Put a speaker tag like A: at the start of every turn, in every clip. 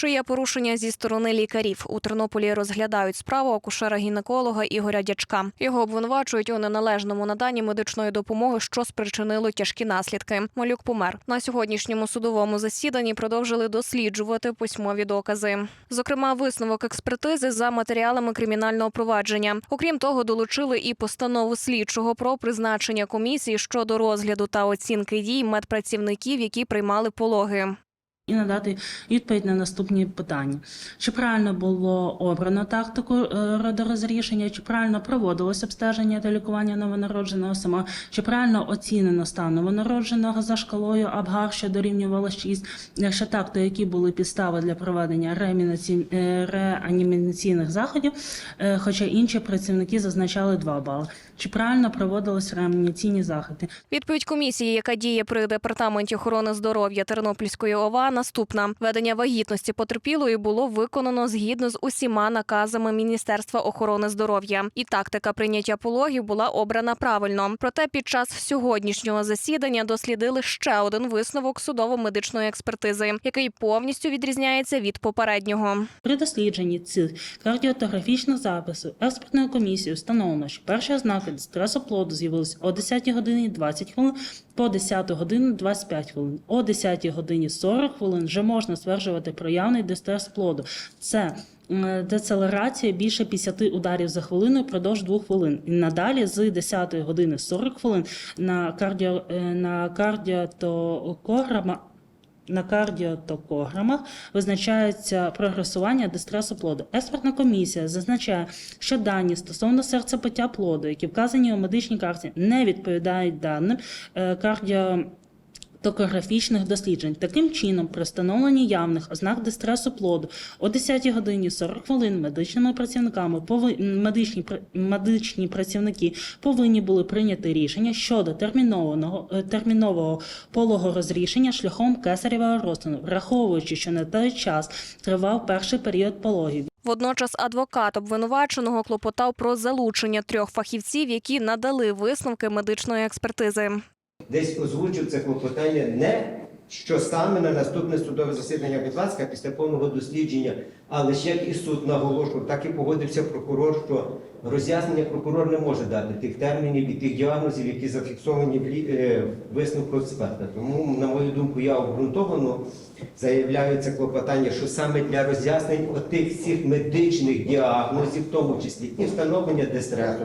A: Чи є порушення зі сторони лікарів? У Тернополі розглядають справу акушера-гінеколога Ігоря Дячка. Його обвинувачують у неналежному наданні медичної допомоги, що спричинило тяжкі наслідки. Малюк помер. На сьогоднішньому судовому засіданні продовжили досліджувати письмові докази. Зокрема, висновок експертизи за матеріалами кримінального провадження. Окрім того, долучили і постанову слідчого про призначення комісії щодо розгляду та оцінки дій медпрацівників, які приймали пологи.
B: І надати відповідь на наступні питання: чи правильно було обрано тактику е, родорозрішення, чи правильно проводилось обстеження та лікування новонародженого сама, чи правильно оцінено стан новонародженого за шкалою Абгар, що дорівнювало 6, Якщо так, то які були підстави для проведення е, реанімаційних заходів, е, хоча інші працівники зазначали 2 бали. Чи правильно проводились реанімаційні заходи?
A: Відповідь комісії, яка діє при департаменті охорони здоров'я Тернопільської ОВА, наступна: ведення вагітності потерпілої було виконано згідно з усіма наказами Міністерства охорони здоров'я, і тактика прийняття пологів була обрана правильно. Проте під час сьогоднішнього засідання дослідили ще один висновок судово-медичної експертизи, який повністю відрізняється від попереднього.
B: При дослідженні цих кардіотографічних записів експертною комісією встановлено, що перші ознаки стресу плоду з'явилися о 10 годині 20 хвилин по 10 годину 25 хвилин. О 10 годині 40 хвилин вже можна стверджувати проявний дистрес плоду. Це децелерація більше 50 ударів за хвилину впродовж 2 хвилин. І надалі з 10 години 40 хвилин на кардіо е, на кардіотокограма на кардіотокограмах визначається прогресування дистресу плоду. Експертна комісія зазначає, що дані стосовно серцепиття плоду, які вказані у медичній карті, не відповідають даним е, кардіо. Токографічних досліджень таким чином, при встановленні явних ознак дистресу плоду о 10 годині 40 хвилин медичними працівниками пови... медичні медичні працівники повинні були прийняти рішення щодо термінованого е, термінового пологорозрішення шляхом кесарєвого розтину, враховуючи, що на той час тривав перший період пологів.
A: Водночас адвокат обвинуваченого клопотав про залучення трьох фахівців, які надали висновки медичної експертизи.
C: Десь озвучив це клопотання не що саме на наступне судове засідання, будь ласка, після повного дослідження, але ще як і суд наголошував, так і погодився прокурор, що роз'яснення прокурор не може дати тих термінів і тих діагнозів, які зафіксовані в е, висновку експерта. Тому, на мою думку, я обґрунтовано заявляю це клопотання, що саме для роз'яснень отих всіх медичних діагнозів, в тому числі і встановлення дистресу,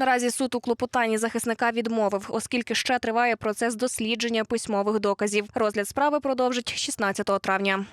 A: Наразі суд у клопотанні захисника відмовив, оскільки ще триває процес дослідження письмових доказів. Розгляд справи продовжить 16 травня.